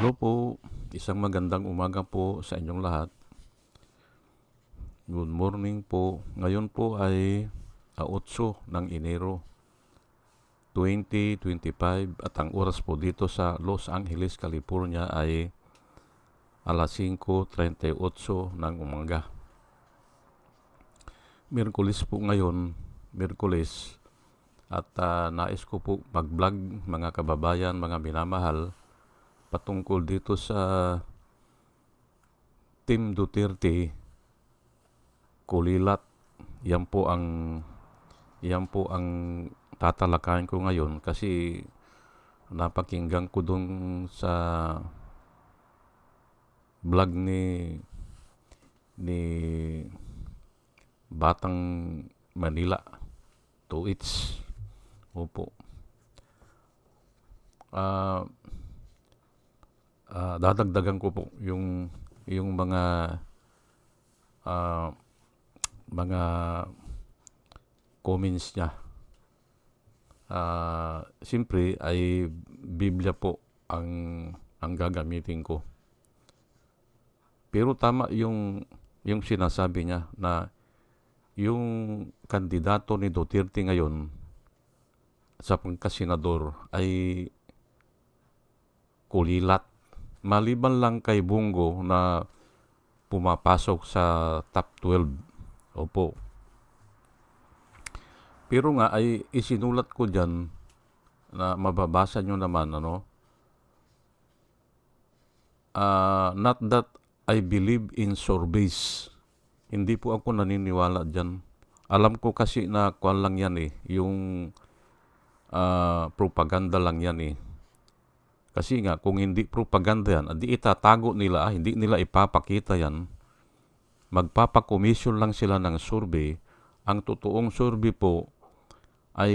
Hello po, isang magandang umaga po sa inyong lahat. Good morning po. Ngayon po ay ah, 8 ng Enero 2025 at ang oras po dito sa Los Angeles, California ay alas 5.38 ng umaga. Merkulis po ngayon, Merkulis, at ah, nais ko po mag-vlog mga kababayan, mga minamahal, patungkol dito sa Team Duterte Kulilat. Yan po ang yan po ang tatalakayin ko ngayon kasi napakinggan ko dun sa vlog ni ni Batang Manila to its Opo. Ah ah, dadagdagan ko po yung yung mga ah, mga comments niya. Ah, siyempre ay Biblia po ang ang gagamitin ko. Pero tama yung yung sinasabi niya na yung kandidato ni Duterte ngayon sa pagkasenador ay kulilat. Maliban lang kay Bungo na pumapasok sa top 12. Opo. Pero nga ay isinulat ko dyan na mababasa nyo naman ano. Ah, not that I believe in surveys. Hindi po ako naniniwala dyan. Alam ko kasi na kwan lang yan eh. Yung ah, propaganda lang yan eh. Kasi nga, kung hindi propaganda yan, di itatago nila, ah, hindi nila ipapakita yan. Magpapakomisyon lang sila ng survey. Ang totoong survey po ay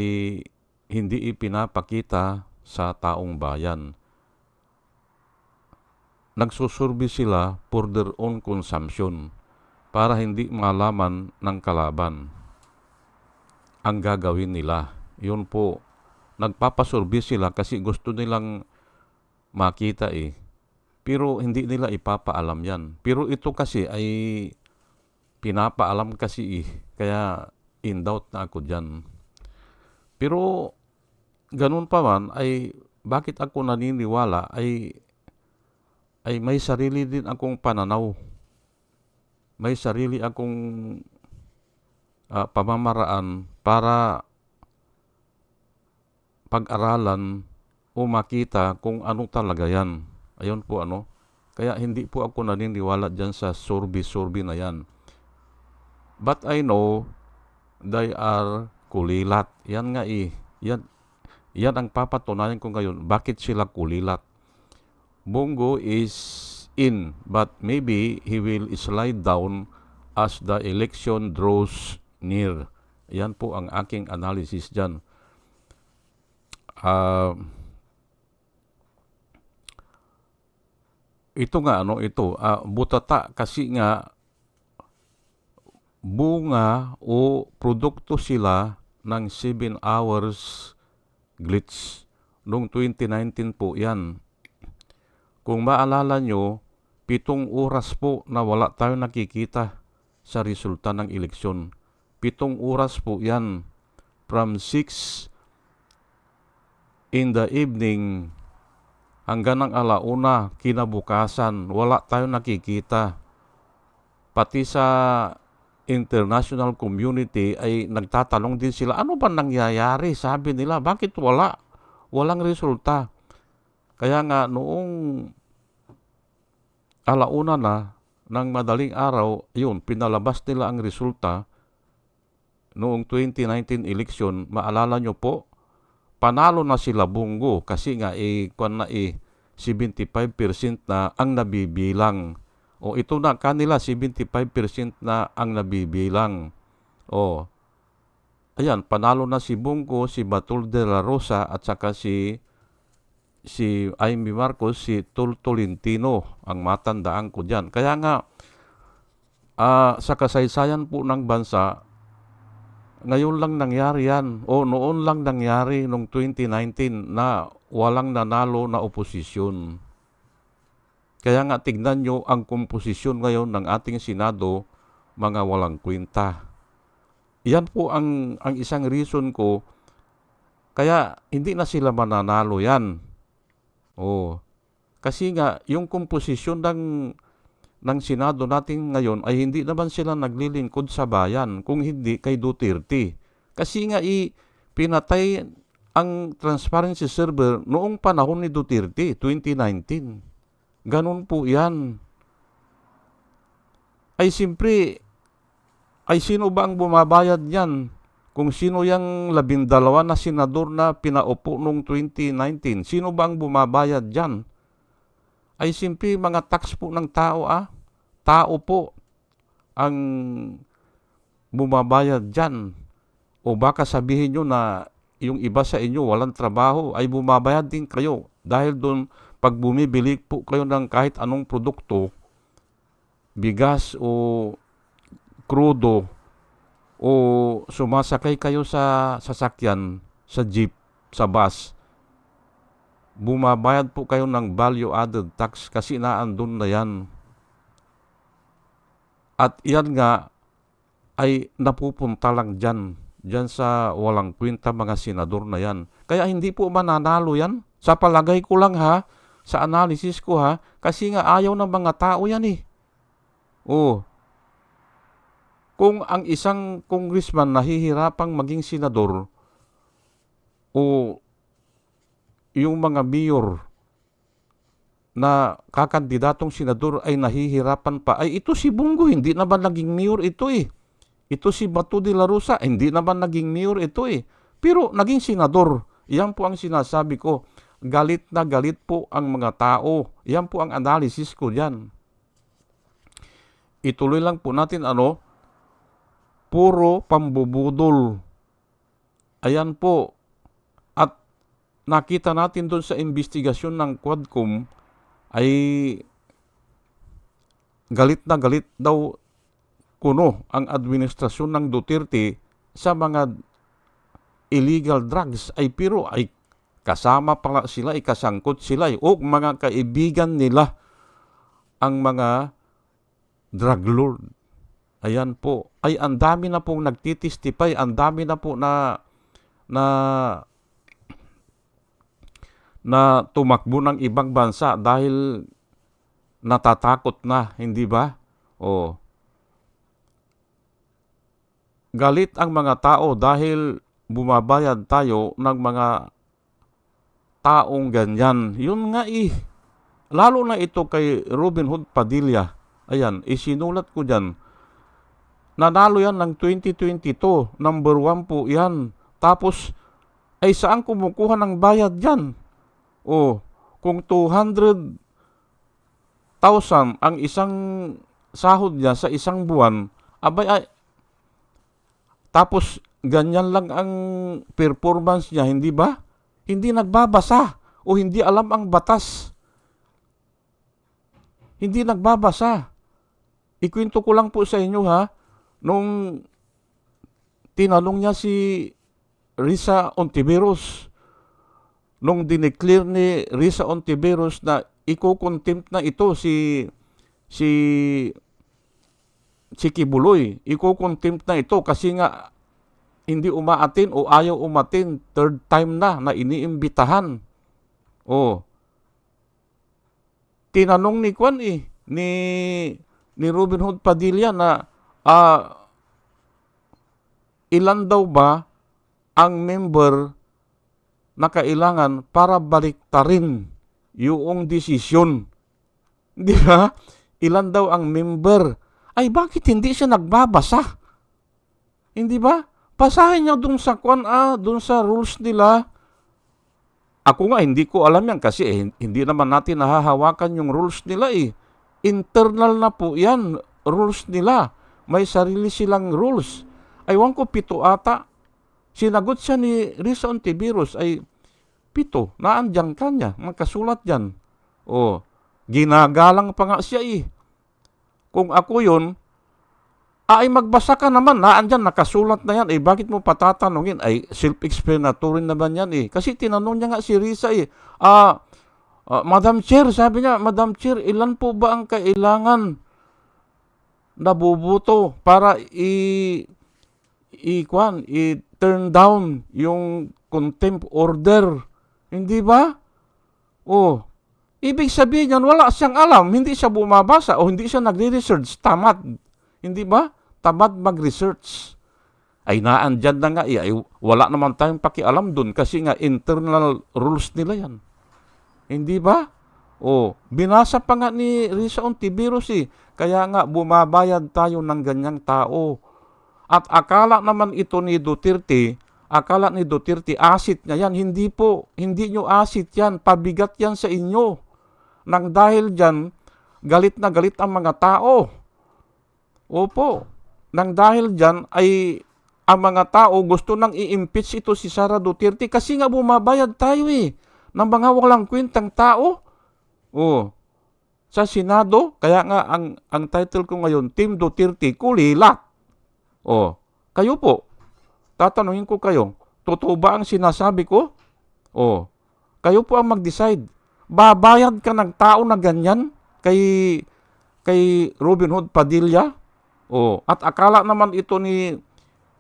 hindi ipinapakita sa taong bayan. Nagsusurvey sila for their own consumption para hindi malaman ng kalaban ang gagawin nila. Yun po, nagpapasurvey sila kasi gusto nilang makita eh. Pero hindi nila ipapaalam yan. Pero ito kasi ay pinapaalam kasi eh. Kaya in doubt na ako dyan. Pero ganun pa man ay bakit ako naniniwala ay ay may sarili din akong pananaw. May sarili akong ah, pamamaraan para pag-aralan o makita kung ano talaga yan. Ayun po ano. Kaya hindi po ako naniniwala dyan sa survey-survey na yan. But I know they are kulilat. Yan nga eh. Yan, yan ang papatunayan ko ngayon. Bakit sila kulilat? Bongo is in, but maybe he will slide down as the election draws near. Yan po ang aking analysis dyan. Ah... ito nga ano ito ah, butata kasi nga bunga o produkto sila ng 7 hours glitch. Noong 2019 po yan. Kung maalala nyo pitong oras po na wala tayo nakikita sa resulta ng eleksyon. Pitong oras po yan. From 6 in the evening hanggang ng alauna, kinabukasan, wala tayong nakikita. Pati sa international community ay nagtatanong din sila, ano ba nangyayari? Sabi nila, bakit wala? Walang resulta. Kaya nga noong alauna na ng madaling araw, yun, pinalabas nila ang resulta noong 2019 election. Maalala nyo po, panalo na sila Bungo kasi nga eh, kwan na eh, 75% na ang nabibilang. O ito na kanila 75% na ang nabibilang. O ayan, panalo na si Bungo, si Batul de la Rosa at saka si si Amy Marcos, si Tul Tolentino ang matandaan ko diyan. Kaya nga ah, sa kasaysayan po ng bansa ngayon lang nangyari yan o noon lang nangyari noong 2019 na walang nanalo na oposisyon. Kaya nga tignan nyo ang komposisyon ngayon ng ating Senado, mga walang kwenta. Yan po ang, ang isang reason ko, kaya hindi na sila mananalo yan. Oh. Kasi nga, yung komposisyon ng, ng Senado natin ngayon ay hindi naman sila naglilingkod sa bayan, kung hindi kay Duterte. Kasi nga, i, pinatay ang transparency server noong panahon ni Duterte, 2019. Ganon po yan. Ay simpre, ay sino ba ang bumabayad yan? Kung sino yung labindalawa na senador na pinaupo noong 2019, sino ba ang bumabayad dyan? Ay simpre mga tax po ng tao ah. Tao po ang bumabayad dyan. O baka sabihin nyo na yung iba sa inyo walang trabaho ay bumabayad din kayo dahil doon pag bumibili po kayo ng kahit anong produkto, bigas o krudo o sumasakay kayo sa sasakyan, sa jeep, sa bus, bumabayad po kayo ng value added tax kasi naandun na yan. At yan nga ay napupunta lang dyan, dyan sa walang kwenta mga senador na yan. Kaya hindi po mananalo yan. Sa palagay ko lang ha, sa analysis ko ha, kasi nga ayaw ng mga tao yan eh. Oh. Kung ang isang congressman nahihirapang maging senador, o yung mga mayor na kakandidatong senador ay nahihirapan pa, ay ito si Bungo, hindi naman naging mayor ito eh. Ito si Bato de la Rosa, hindi naman naging mayor ito eh. Pero naging senador. Yan po ang sinasabi ko galit na galit po ang mga tao. Yan po ang analysis ko diyan. Ituloy lang po natin ano, puro pambubudol. Ayan po. At nakita natin doon sa investigasyon ng Quadcom ay galit na galit daw kuno ang administrasyon ng Duterte sa mga illegal drugs ay pero ay kasama pala sila, ikasangkot sila. O mga kaibigan nila ang mga drug lord. Ayan po. Ay, ang dami na pong nagtitistify, ang dami na po na na na tumakbo ng ibang bansa dahil natatakot na, hindi ba? O galit ang mga tao dahil bumabayad tayo ng mga taong ganyan. Yun nga eh. Lalo na ito kay Robin Hood Padilla. Ayan, isinulat ko dyan. Nanalo yan ng 2022. Number one po yan. Tapos, ay saan kumukuha ng bayad yan? O, kung 200,000 ang isang sahod niya sa isang buwan, abay ay, tapos ganyan lang ang performance niya, hindi ba? hindi nagbabasa o hindi alam ang batas. Hindi nagbabasa. Ikwento ko lang po sa inyo ha, nung tinanong niya si Risa Ontiveros, nung dineclare ni Risa Ontiveros na iko-contempt na ito si si si Kibuloy, iko-contempt na ito kasi nga hindi umaatin o ayaw umatin, third time na na iniimbitahan. O, tinanong ni Kwan eh, ni, ni Robin Hood Padilla na uh, ilan daw ba ang member na kailangan para baliktarin yung desisyon. Di ba? Ilan daw ang member? Ay bakit hindi siya nagbabasa? Hindi ba? Pasahin niya dun sa kwan, ah, dun sa rules nila. Ako nga, hindi ko alam yan kasi eh, hindi naman natin nahahawakan yung rules nila eh. Internal na po yan, rules nila. May sarili silang rules. Aywan ko, pito ata. Sinagot siya ni Risa Ontiveros ay pito, naandyan ka niya, magkasulat yan. O, ginagalang pa nga siya eh. Kung ako yon ay magbasa ka naman, naandyan, nakasulat na yan. Eh, bakit mo patatanungin? Ay, self-explanatory naman yan eh. Kasi tinanong niya nga si Risa eh, ah, Ah, Madam Chair, sabi niya, Madam Chair, ilan po ba ang kailangan na bubuto para i i kwan, i turn down yung contempt order. Hindi ba? Oh, ibig sabihin yan, wala siyang alam, hindi siya bumabasa o hindi siya nagre-research, tamad. Hindi ba? Tamad mag-research. Ay naandyan na nga, eh, ay, wala naman tayong pakialam dun kasi nga internal rules nila yan. Hindi ba? O, binasa pa nga ni Risa Ontiveros eh. Kaya nga bumabayad tayo ng ganyang tao. At akala naman ito ni Duterte, akala ni Duterte asit niya yan. Hindi po, hindi nyo asit yan. Pabigat yan sa inyo. Nang dahil dyan, galit na galit ang mga tao. Opo, nang dahil dyan ay ang mga tao gusto nang i-impeach ito si Sara Duterte kasi nga bumabayad tayo eh ng mga walang kwentang tao. Oh. Sa Senado, kaya nga ang ang title ko ngayon, Team Duterte Kulilat. Oh. Kayo po. Tatanungin ko kayo, totoo ba ang sinasabi ko? Oh. Kayo po ang mag-decide. Babayad ka ng tao na ganyan kay kay Robin Hood Padilla? Oh, at akala naman ito ni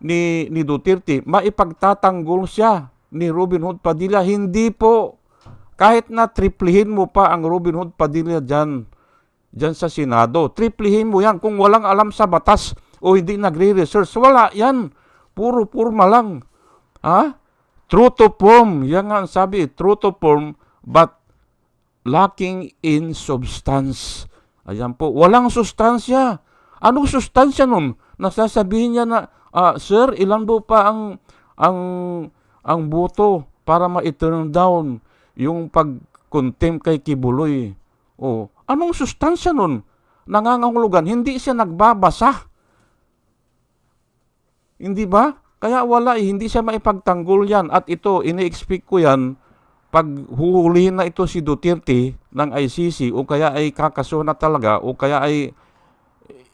ni ni Duterte maipagtatanggol siya ni Robin Hood Padilla. Hindi po. Kahit na triplihin mo pa ang Robin Hood Padilla dyan, dyan sa Senado, triplihin mo yan. Kung walang alam sa batas o hindi nagre-research, wala yan. Puro purma lang. Ha? True to form. Yan nga ang sabi, true to form, but lacking in substance. Ayan po, walang sustansya. Anong sustansya nun? Nasasabihin niya na, ah, Sir, ilan po pa ang, ang, ang boto para ma-turn down yung pag-contempt kay Kibuloy. Oh, anong sustansya nun? Nangangahulugan, hindi siya nagbabasa. Hindi ba? Kaya wala eh, hindi siya maipagtanggol yan. At ito, ini-expect ko yan, pag huhulihin na ito si Duterte ng ICC o kaya ay kakaso na talaga o kaya ay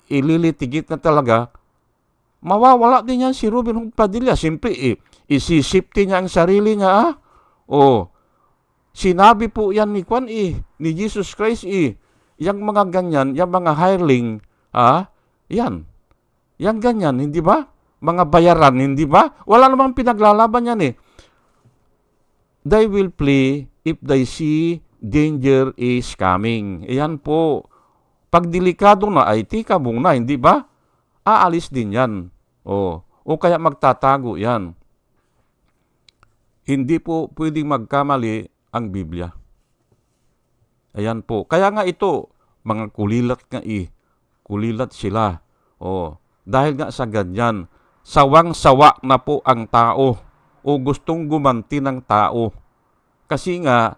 ililitigit na talaga, mawawala din yan si Ruben Padilla. Siyempre, eh, isisipti niya ang sarili niya, ah. O, sinabi po yan ni Kwan, eh, ni Jesus Christ, eh, yung mga ganyan, yung mga hireling, ah, yan. Yan ganyan, hindi ba? Mga bayaran, hindi ba? Wala namang pinaglalaban yan, eh. They will play if they see danger is coming. Yan po. Pag delikado na ay tika muna, hindi ba? Aalis din yan. O, o kaya magtatago yan. Hindi po pwedeng magkamali ang Biblia. Ayan po. Kaya nga ito, mga kulilat nga eh. Kulilat sila. O, dahil nga sa ganyan, sawang-sawa na po ang tao o gustong gumanti ng tao. Kasi nga,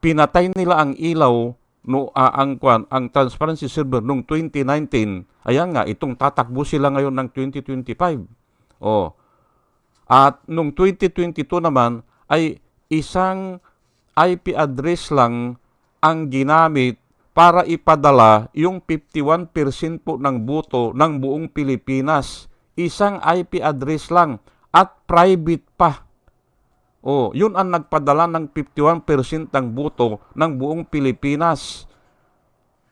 pinatay nila ang ilaw no uh, ang kwan ang transparency server nung 2019 ayan nga itong tatakbo sila ngayon ng 2025 oh. At nung 2022 naman ay isang IP address lang ang ginamit para ipadala yung 51% po ng boto ng buong Pilipinas isang IP address lang at private pa Oh, yun ang nagpadala ng 51% ng boto ng buong Pilipinas.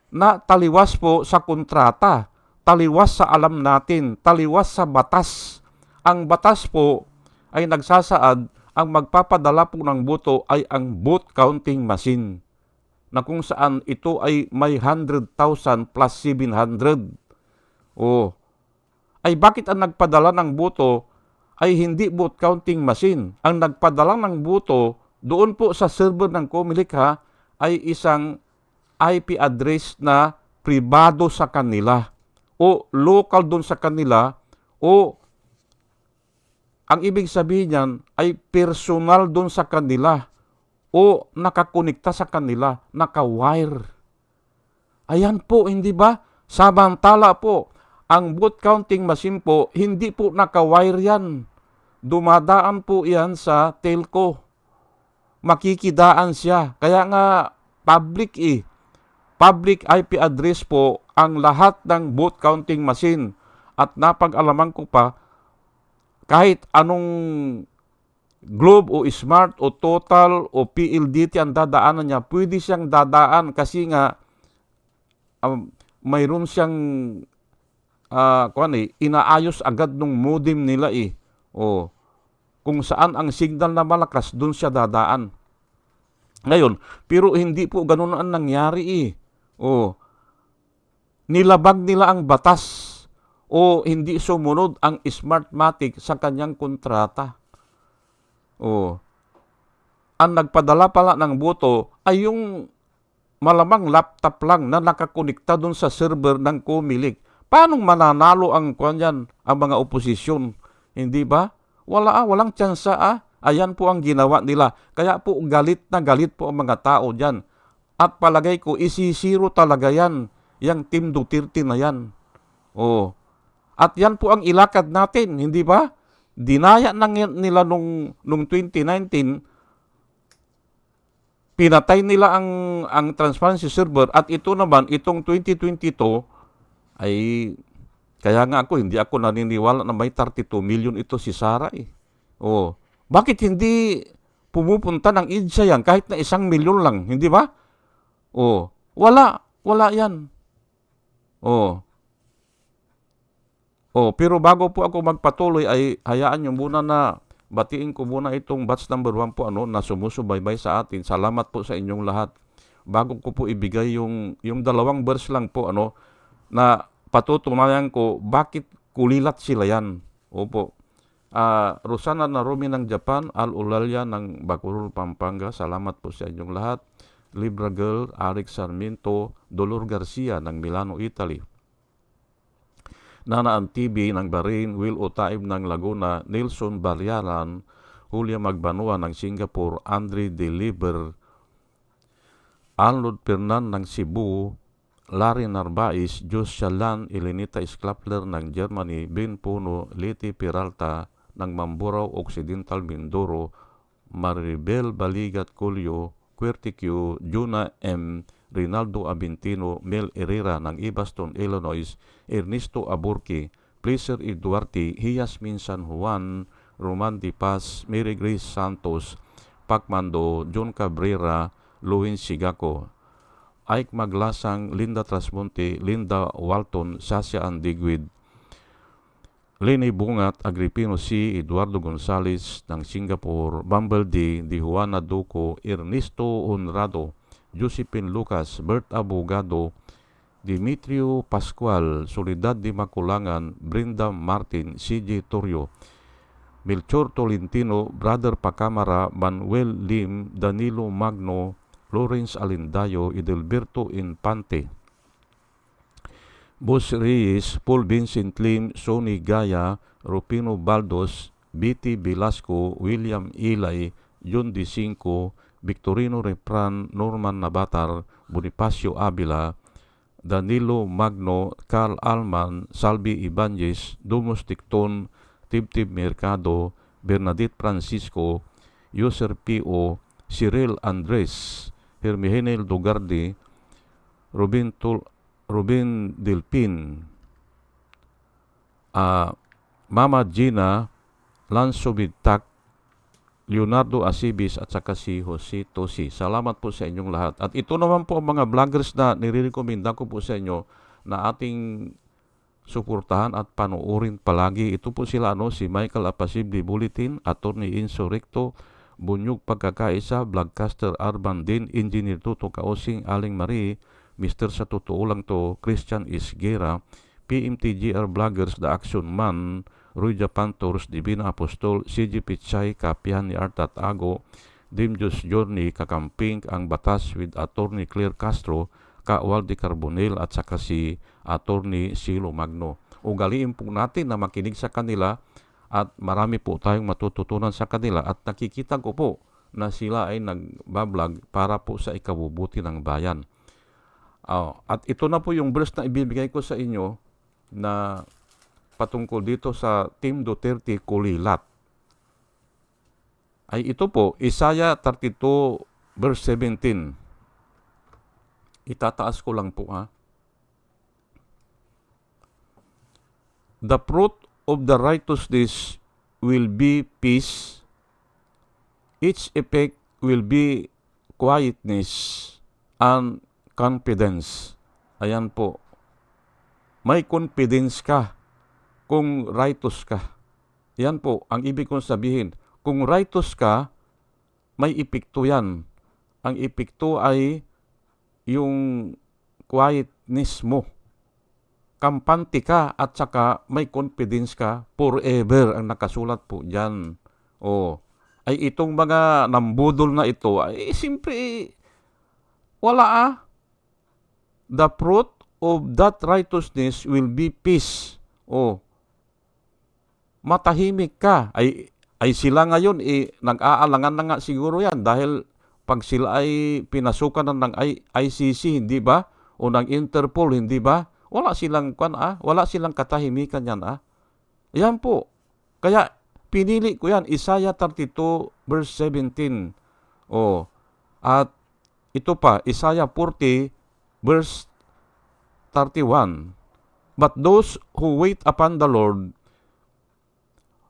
Na taliwas po sa kontrata, taliwas sa alam natin, taliwas sa batas. Ang batas po ay nagsasaad ang magpapadala po ng boto ay ang vote counting machine na kung saan ito ay may 100,000 plus 700. Oh, ay bakit ang nagpadala ng boto ay hindi vote counting machine. Ang nagpadala ng boto doon po sa server ng Comelec ay isang IP address na pribado sa kanila o local doon sa kanila o ang ibig sabihin niyan ay personal doon sa kanila o nakakonekta sa kanila, naka-wire. Ayan po, hindi ba? Samantala po, ang vote counting machine po, hindi po naka-wire yan. Dumadaan po yan sa telco. Makikidaan siya. Kaya nga, public eh. Public IP address po ang lahat ng vote counting machine. At napag-alaman ko pa, kahit anong Globe o Smart o Total o PLDT ang dadaanan niya, pwede siyang dadaan kasi nga um, mayroon siyang uh, kuan eh, inaayos agad nung modem nila eh. O kung saan ang signal na malakas, doon siya dadaan. Ngayon, pero hindi po ganun ang nangyari eh. O nilabag nila ang batas o hindi sumunod ang Smartmatic sa kanyang kontrata. Oh. Ang nagpadala pala ng boto ay yung malamang laptop lang na nakakonekta doon sa server ng Comelec. Paano mananalo ang kanyan, ang mga oposisyon? Hindi ba? Wala ah, walang tsansa ah. Ayan po ang ginawa nila. Kaya po galit na galit po ang mga tao dyan. At palagay ko, isisiro talaga yan. Yang Team Duterte na yan. Oh. At yan po ang ilakad natin, hindi ba? dinaya na nila nung, nung 2019, pinatay nila ang, ang transparency server at ito naman, itong 2022, ay kaya nga ako, hindi ako naniniwala na may 32 million ito si Sara eh. Oh, bakit hindi pumupunta ng IDSA yan kahit na isang milyon lang, hindi ba? Oh, wala, wala yan. Oh, Oh, pero bago po ako magpatuloy ay hayaan niyo muna na batiin ko muna itong batch number 1 po ano na sumusubaybay sa atin. Salamat po sa inyong lahat. Bago ko po ibigay yung yung dalawang verse lang po ano na patutunayan ko bakit kulilat sila yan. Opo. Uh, Rosana Narumi ng Japan, Al Ulalya ng Bakurul, Pampanga. Salamat po sa inyong lahat. Libra Girl, Arik Sarmiento, Dolor Garcia ng Milano, Italy. Nana TV ng Bahrain, Will Otaib ng Laguna, Nelson Baryaran, Julia Magbanua ng Singapore, Andre Deliver, Arnold Pernan ng Cebu, Larry Narbais, Jos Shalan, Elenita Sklapler ng Germany, Ben Puno, Leti Peralta ng Mamburao Occidental Mindoro, Maribel Baligat Colio, Querticio, Juna M., Rinaldo Abintino, Mel Herrera ng Ibaston, Illinois, Ernesto Aburki, Placer E. Duarte, San Juan, Roman Di Paz, Mary Grace Santos, Pacmando, John Cabrera, Luwin Sigako, Ike Maglasang, Linda Trasmonte, Linda Walton, Sasha Andigwid, Lenny Bungat, Agripino C., Eduardo Gonzales ng Singapore, Bumble D., Di Juana Duco, Ernesto Honrado, Josephine Lucas, Bert Abogado, Dimitrio Pascual, Solidad de Maculangan, Brenda Martin, CJ Torrio, Melchor Tolentino, Brother Pacamara, Manuel Lim, Danilo Magno, Lawrence Alindayo, Edelberto Infante, Boss Reyes, Paul Vincent Lim, Sonny Gaya, Rupino Baldos, BT Velasco, William Ilay, John D. Cinco, Victorino Repran, Norman Nabatar, Bonifacio Avila, Danilo Magno, Carl Alman, Salvi Ibanez, Dumus Ticton, Tibtib Mercado, Bernadette Francisco, User P.O., Cyril Andres, Hermihenel Dugardi, Robin, Tul Robin Delpin, uh, Mama Gina, Lanso Bigtak, Leonardo Asibis at saka si Jose Tosi. Salamat po sa inyong lahat. At ito naman po ang mga vloggers na nire-recommenda ko po sa inyo na ating suportahan at panuorin palagi. Ito po sila ano, si Michael Apasibli Bulletin, Attorney Insurrecto, Bunyog Pagkakaisa, Vlogcaster Arban Din, Engineer Tuto Kaosing, Aling Marie, Mr. Sa Totoo Lang To, Christian Isgera, PMTGR Vloggers, The Action Man, Roy Japan Tours, Divina Apostol, CG Pichay, Kapihan ni Artat Ago, Dimjus Journey, Kakamping, ang batas with Attorney Claire Castro, ka Waldi Carbonel at saka si Attorney Silo Magno. Ugaliin po natin na makinig sa kanila at marami po tayong matututunan sa kanila at nakikita ko po na sila ay nagbablog para po sa ikabubuti ng bayan. Uh, at ito na po yung verse na ibibigay ko sa inyo na patungkol dito sa Team Duterte Kulilat ay ito po, Isaiah 32 verse 17. Itataas ko lang po ha. The fruit of the righteousness will be peace, its effect will be quietness and confidence. Ayan po. May confidence ka kung righteous ka. Yan po ang ibig kong sabihin. Kung righteous ka, may epekto yan. Ang epekto ay yung quietness mo. Kampante ka at saka may confidence ka forever ang nakasulat po dyan. O, ay itong mga nambudol na ito, ay simpre, wala ah. The fruit of that righteousness will be peace. O, matahimik ka. Ay, ay sila ngayon, eh, nag-aalangan na nga siguro yan dahil pag sila ay pinasukan na ng ICC, hindi ba? O ng Interpol, hindi ba? Wala silang, kwan, ah, wala silang katahimikan yan. Ah. Yan po. Kaya pinili ko yan, Isaiah 32 verse 17. O, at ito pa, Isaiah 40 verse 31. But those who wait upon the Lord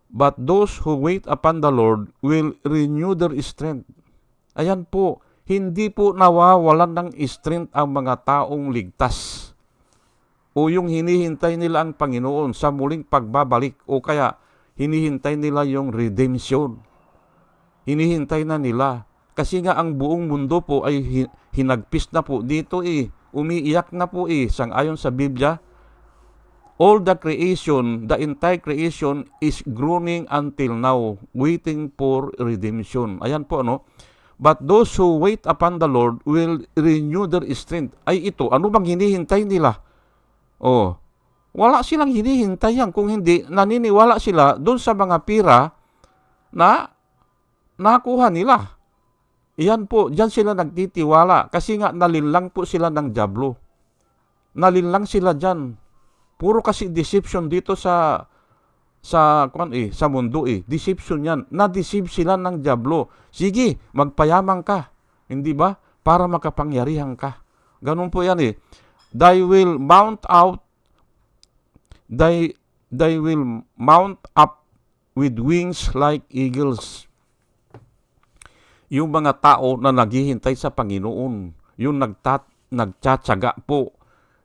But those who wait upon the Lord will renew their strength. Ayan po, hindi po nawawalan ng strength ang mga taong ligtas. O yung hinihintay nila ang Panginoon sa muling pagbabalik o kaya hinihintay nila yung redemption. Hinihintay na nila. Kasi nga ang buong mundo po ay hinagpis na po dito eh. Umiiyak na po eh. Sang-ayon sa Biblia, all the creation, the entire creation is groaning until now, waiting for redemption. Ayan po ano. But those who wait upon the Lord will renew their strength. Ay ito, ano bang hinihintay nila? Oh, wala silang hinihintay yan. Kung hindi, naniniwala sila doon sa mga pira na nakuha nila. Iyan po, diyan sila nagtitiwala kasi nga nalinlang po sila ng jablo. Nalinlang sila diyan Puro kasi deception dito sa sa kwan eh, sa mundo eh. Deception 'yan. Na-deceive sila ng diablo. Sige, magpayaman ka. Hindi ba? Para makapangyarihan ka. Ganun po 'yan eh. They will mount out they they will mount up with wings like eagles. Yung mga tao na naghihintay sa Panginoon, yung nagtat nagtsatsaga po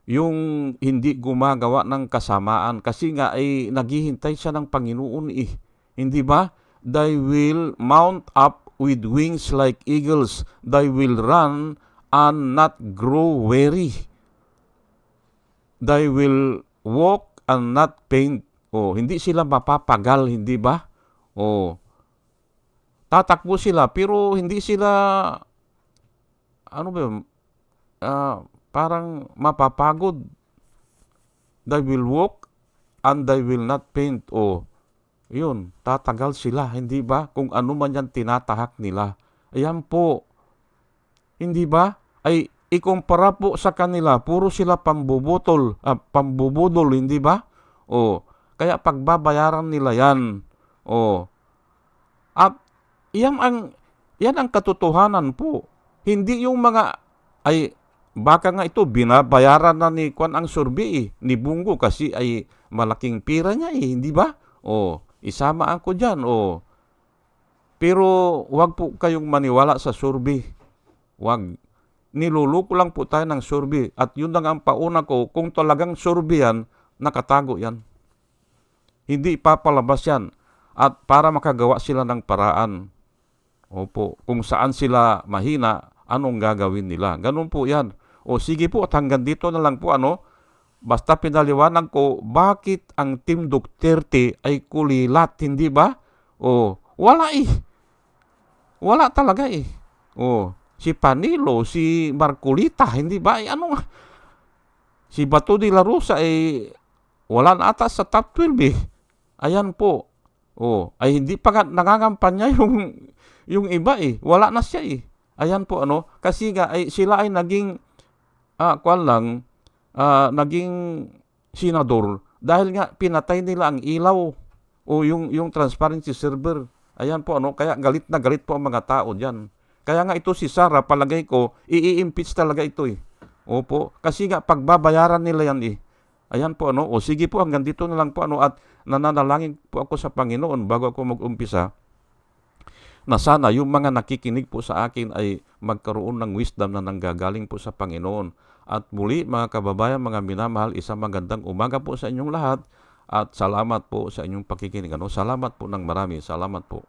yung hindi gumagawa ng kasamaan kasi nga ay naghihintay siya ng Panginoon eh. Hindi ba? They will mount up with wings like eagles. They will run and not grow weary. They will walk and not faint. Oh, hindi sila mapapagal, hindi ba? Oh. Tatakbo sila pero hindi sila ano ba uh, parang mapapagod. They will walk and they will not faint. O, yun, tatagal sila, hindi ba? Kung ano man yan tinatahak nila. Ayan po. Hindi ba? Ay, ikumpara po sa kanila, puro sila pambubutol, uh, pambubudol, hindi ba? O, kaya pagbabayaran nila yan. O, at yan ang, yan ang katotohanan po. Hindi yung mga, ay, Baka nga ito, binabayaran na ni Kwan ang survey eh, ni Bungo kasi ay malaking pira niya eh, hindi ba? O, isama ako dyan, o. Pero wag po kayong maniwala sa survey. Wag. Niluluko lang po tayo ng survey. At yun lang ang pauna ko, kung talagang survey yan, nakatago yan. Hindi ipapalabas yan. At para makagawa sila ng paraan. Opo, kung saan sila mahina, anong gagawin nila. Ganun po yan. O sige po, at hanggang dito na lang po ano, basta pinaliwanag ko bakit ang Team Duterte ay kulilat, hindi ba? O, wala eh. Wala talaga eh. O, si Panilo, si Marcolita, hindi ba? Eh, ano Si Bato de la Rosa ay wala na ata sa top 12 eh. Ayan po. O, ay hindi pa nga nangangampanya yung yung iba eh. Wala na siya eh. Ayan po ano, kasi nga ay sila ay naging ah, kwan lang, ah, naging senador dahil nga pinatay nila ang ilaw o yung, yung transparency server. Ayan po ano, kaya galit na galit po ang mga tao diyan. Kaya nga ito si Sara, palagay ko, i-impeach talaga ito eh. Opo, kasi nga pagbabayaran nila yan eh. Ayan po ano, o sige po hanggang dito na lang po ano at nananalangin po ako sa Panginoon bago ako mag-umpisa na sana yung mga nakikinig po sa akin ay magkaroon ng wisdom na nanggagaling po sa Panginoon. At muli mga kababayan, mga minamahal, isang magandang umaga po sa inyong lahat at salamat po sa inyong pakikinig. Ano? Salamat po ng marami. Salamat po.